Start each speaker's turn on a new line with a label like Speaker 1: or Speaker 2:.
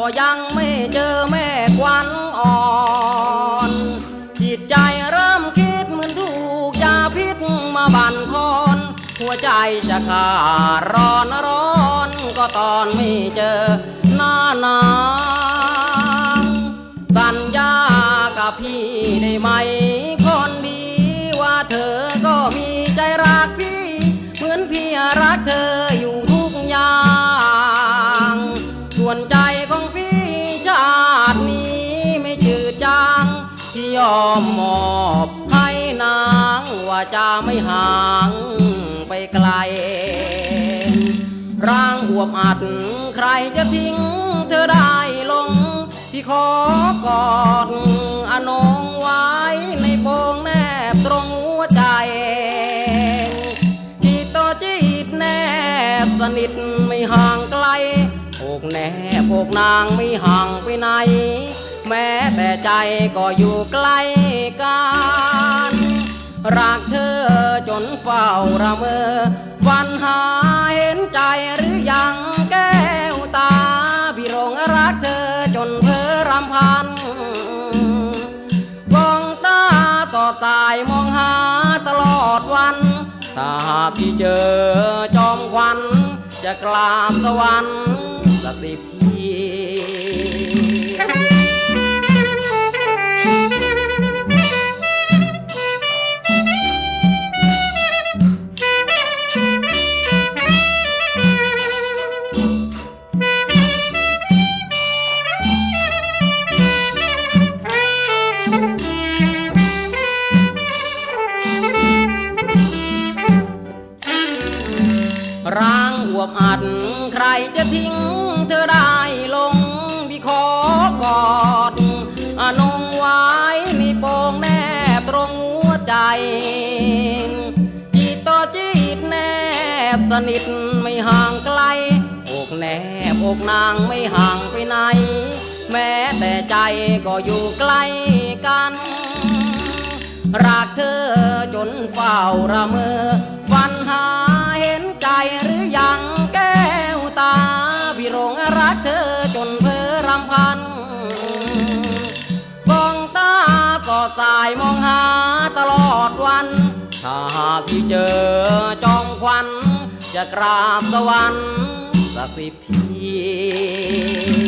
Speaker 1: ก็ยังไม่เจอแม่ควันอ่อน จิตใจเริ่มคิดเหมือนถูกยาพิษมาบั่นทอน หัวใจจะขาดร้อนร้อนก็ตอนไม่เจอหน้านางสัญญากับพี่ได้ไหม อมมอบให้นางว่าจะไม่ห่างไปไกล ร่างอวบอัดใครจะทิ้งเธอได้ลง พี่ขอกอดอนงไว้ในโปงแนบตรงหัวใจที่ต่อจิตแนบสนิทไม่ห่างไกลอกแนบอกนางไม่ห่างไปไหน แม้แต่ใจก็อยู่ใกล้กันรักเธอจนเฝ้าระเมอฝันหาเห็นใจหรือยังแก้วตาพี่หลงรักเธอจนเพ้อรำพันสองตาต่อตายมองหาตลอดวันถ้าหากพี่เจอจอมควันจะกราบสวรรค์ ร่างอวบอัดใครจะทิ้งเธอได้ลงพี่ขอกอดอนงไว้ในโปงแนบตรงหัวใจ จิตต่อจิตแนบสนิทไม่ห่างไกลอกแนบอกนางไม่ห่างไปไหน แม้แต่ใจก็อยู่ใกล้กันรักเธอจนเฝ้าระเมอฝันหา ห็นใจหรือยังแก้วตาพี่รงรักเธอจนเพ้อรำพันสองตาก็สายมองหาตลอดวัน ถ้าหากที่เจอจอมควัน จะกราบสวรรค์สักสิบที